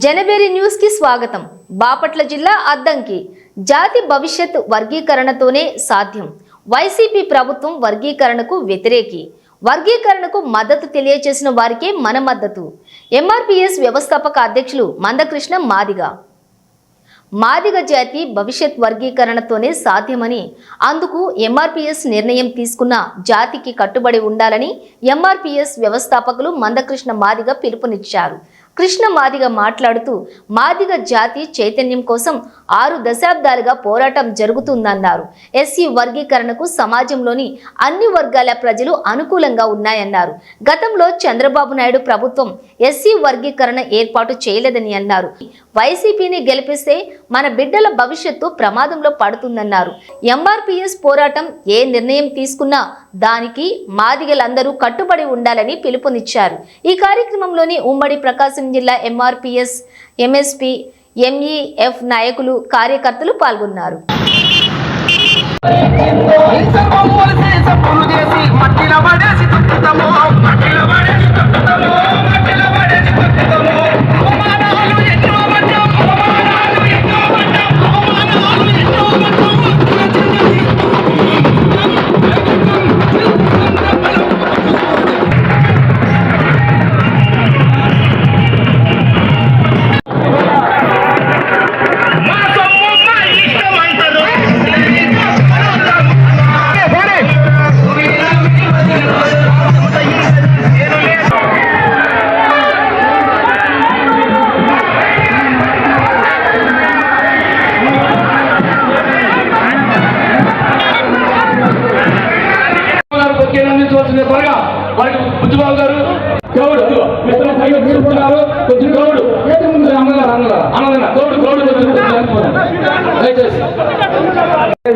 జనబేరి న్యూస్కి స్వాగతం. బాపట్ల జిల్లా అద్దంకి. జాతి భవిష్యత్ వర్గీకరణతోనే సాధ్యం. వైసీపీ ప్రభుత్వం వర్గీకరణకు వ్యతిరేకి. వర్గీకరణకు మద్దతు తెలియజేసిన వారికే మన మద్దతు. ఎంఆర్పిఎస్ వ్యవస్థాపక అధ్యక్షులు మందకృష్ణ మాదిగ. మాదిగ జాతి భవిష్యత్ వర్గీకరణతోనే సాధ్యమని అందుకు ఎంఆర్పిఎస్ నిర్ణయం తీసుకున్న జాతికి కట్టుబడి ఉండాలని ఎంఆర్పిఎస్ వ్యవస్థాపకులు మందకృష్ణ మాదిగ పిలుపునిచ్చారు. కృష్ణ మాదిగ మాట్లాడుతూ మాదిగ జాతి చైతన్యం కోసం ఆరు దశాబ్దాలుగా పోరాటం జరుగుతుందన్నారు. ఎస్సీ వర్గీకరణకు సమాజంలోని అన్ని వర్గాల ప్రజలు అనుకూలంగా ఉన్నాయన్నారు. గతంలో చంద్రబాబు నాయుడు ప్రభుత్వం ఎస్సీ వర్గీకరణ ఏర్పాటు చేయలేదని అన్నారు. వైసీపీని గెలిపిస్తే మన బిడ్డల భవిష్యత్తు ప్రమాదంలో పడుతుందన్నారు. ఎంఆర్పిఎస్ పోరాటం ఏ నిర్ణయం తీసుకున్నా దానికి మాదిగలందరూ కట్టుబడి ఉండాలని పిలుపునిచ్చారు. ఈ కార్యక్రమంలోని ఉమ్మడి ప్రకాశం జిల్లా ఎంఆర్పిఎస్ ఎంఎస్పి ఎంఈఎఫ్ నాయకులు కార్యకర్తలు పాల్గొన్నారు. బొక్కేని త్వరగా. వారికి బుద్ధిబాబు గారు గౌడు మిత్రులు సైతం తీసుకున్నారు కొంచెం గౌడు అన్నదన్న గౌడు గౌడు దయచేసి.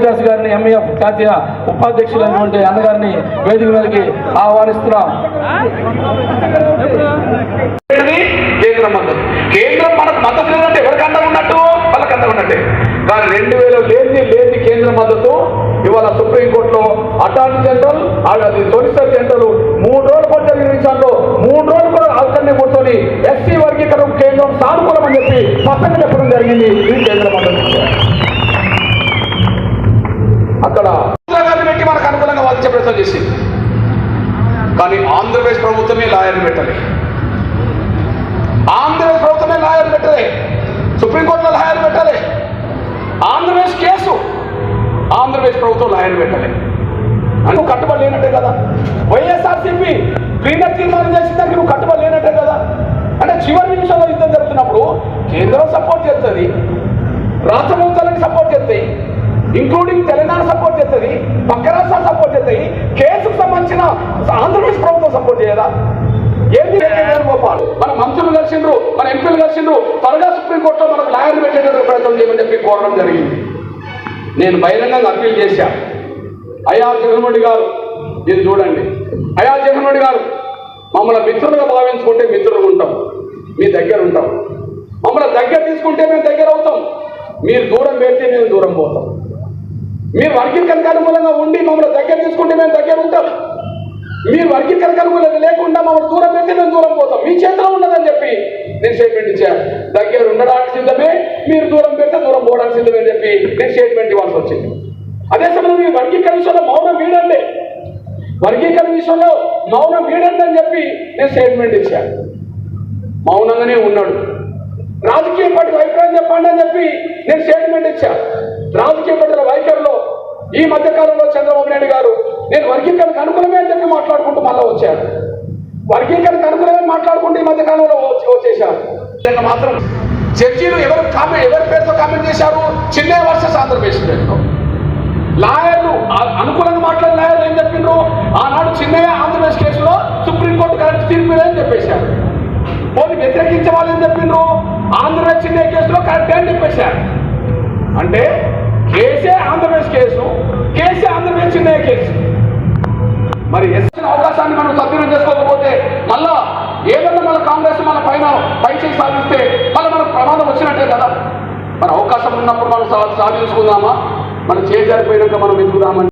దాస్ గారిని ఎంఏఎఫ్ జాతీయ ఉపాధ్యక్షులైనటువంటి అన్నగారిని వేదిక మీదకి ఆహ్వానిస్తున్నాం. సుప్రీంకోర్టులో అటార్నీ జనరల్ అది సొలిసిటర్ జనరల్ మూడు రోజులు కూడా జరిగిన విషయాల్లో మూడు రోజులు కూడా అక్కడనే కూర్చొని ఎస్సీ వర్గీకరణ కేంద్రం సానుకూలం అని చెప్పి పక్కన చెప్పడం జరిగింది. ఈ కేంద్ర మండలి అక్కడ పెట్టి మనకు అనుకూలంగా వాదించే ప్రయత్నం చేసింది. కానీ ఆంధ్రప్రదేశ్ ప్రభుత్వమే లాయర్ని పెట్టాలి. ఆంధ్రప్రదేశ్ ప్రభుత్వమే లాయర్ పెట్టలే. సుప్రీంకోర్టులో లాయర్ పెట్టలే. ఆంధ్రప్రదేశ్ కేసు ఆంధ్రప్రదేశ్ ప్రభుత్వం లాయర్ పెట్టలేదు అని నువ్వు కట్టుబడి లేనట్టే కదా. వైఎస్ఆర్సీపీ క్లీనర్ తీర్మానం చేసిన దానికి నువ్వు కట్టుబడి లేనట్టే కదా. అంటే చివరి నిమిషంలో యుద్ధం జరుగుతున్నప్పుడు కేంద్రం సపోర్ట్ చేస్తుంది రాష్ట్ర ప్రభుత్వాలకు సపోర్ట్ చేస్తాయి ఇంక్లూడింగ్ తెలంగాణ సపోర్ట్ చేస్తుంది పక్క రాష్ట్రాలు సపోర్ట్ చేస్తాయి కేసుకు సంబంధించిన ఆంధ్రప్రదేశ్ ప్రభుత్వం సపోర్ట్ చేయదా? ఏంటి వేణుగోపాల్ మన మంత్రులు కలిసిండ్రు మన ఎంపీలు కలిసిండ్రు త్వరగా సుప్రీంకోర్టులో మనకు లాయర్ పెట్టేటటువంటి ప్రయత్నం చేయమని చెప్పి కోరడం జరిగింది. నేను బహిరంగంగా అప్పీల్ చేశా. అయ్యా జగన్మోహన్ గారు ఇది చూడండి. అయా జగన్మోహన్ గారు మమ్మల్ని మిత్రులుగా భావించుకుంటే మిత్రులు ఉంటాం. మీ దగ్గర ఉంటాం. మమ్మల్ని దగ్గర తీసుకుంటే మేము దగ్గర అవుతాం. మీరు దూరం పెడితే మేము దూరం పోతాం. మీరు వర్గీకరణకు అనుకూలంగా ఉండి మమ్మల్ని దగ్గర తీసుకుంటే మేము దగ్గర ఉంటాం. మీరు వర్గీకరణకు అనుకూలంగా లేకుండా మమ్మల్ని దూరం పెడితే మేము దూరం పోతాం. మీ చేతిలో ఉండదని చెప్పి నేను స్టేట్మెంట్ ఇచ్చాను. దగ్గర ఉండడానికి సిద్ధమే మీరు దూరం పెడితే దూరం పోవడానికి సిద్ధమే చెప్పి స్టేట్మెంట్ ఇవ్వాల్సి వచ్చింది అదే సమయంలో మీ వర్గీకరణ విషయంలో మౌనం వీడండి. వర్గీకరణ విషయంలో మౌనం వీడండి అని చెప్పి నేను స్టేట్మెంట్ ఇచ్చాను. మౌనంగానే ఉన్నాడు. రాజకీయ పార్టీ వైఖరి చెప్పండి అని చెప్పి నేను స్టేట్మెంట్ ఇచ్చాను. రాజకీయ పార్టీల వైఖరిలో ఈ మధ్య కాలంలో చంద్రబాబు నాయుడు గారు నేను వర్గీకరణకు అనుకూలమే అని చెప్పి మాట్లాడుకుంటూ మళ్ళీ వచ్చాను వర్గీకరణకు అనుకూలమే మాట్లాడుకుంటూ ఈ మధ్య కాలంలో వచ్చేసాను మాత్రం జడ్జీలు ఎవరు కామెంట్ ఎవరి పేరుతో కామెంట్ చేశారు? చిన్న వర్సెస్ ఆంధ్రప్రదేశ్ పేరుతో. లాయర్లు అనుకూలంగా మాట్లాడిన లాయర్లు ఏం చెప్పిండ్రు? ఆనాడు చిన్నయ్య ఆంధ్రప్రదేశ్ కేసులో సుప్రీంకోర్టు కరెక్ట్ తీర్పు అని చెప్పేశారు. పోనీ వ్యతిరేకించే వాళ్ళు ఏం చెప్పిండ్రు? ఆంధ్రప్రదేశ్ చిన్నయ్య కేసులో కరెక్ట్ అని చెప్పేశారు. అంటే కేసే ఆంధ్రప్రదేశ్ కేసు కేసే ఆంధ్రప్రదేశ్ చిన్నయ్య కేసు. మరి ఎస్సిన అవకాశాన్ని మనం సద్వినియోగం చేసుకోకపోతే మళ్ళా ఏదన్నా మన కాంగ్రెస్ మన పైన పైచేసి సాధిస్తే మళ్ళీ మనకు ప్రమాదం వచ్చినట్టే కదా? మన అవకాశం ఉన్నప్పుడు మనం సాధించుకుందామా? మనం చేజారిపోయినాక మనం ఎదుగుదామని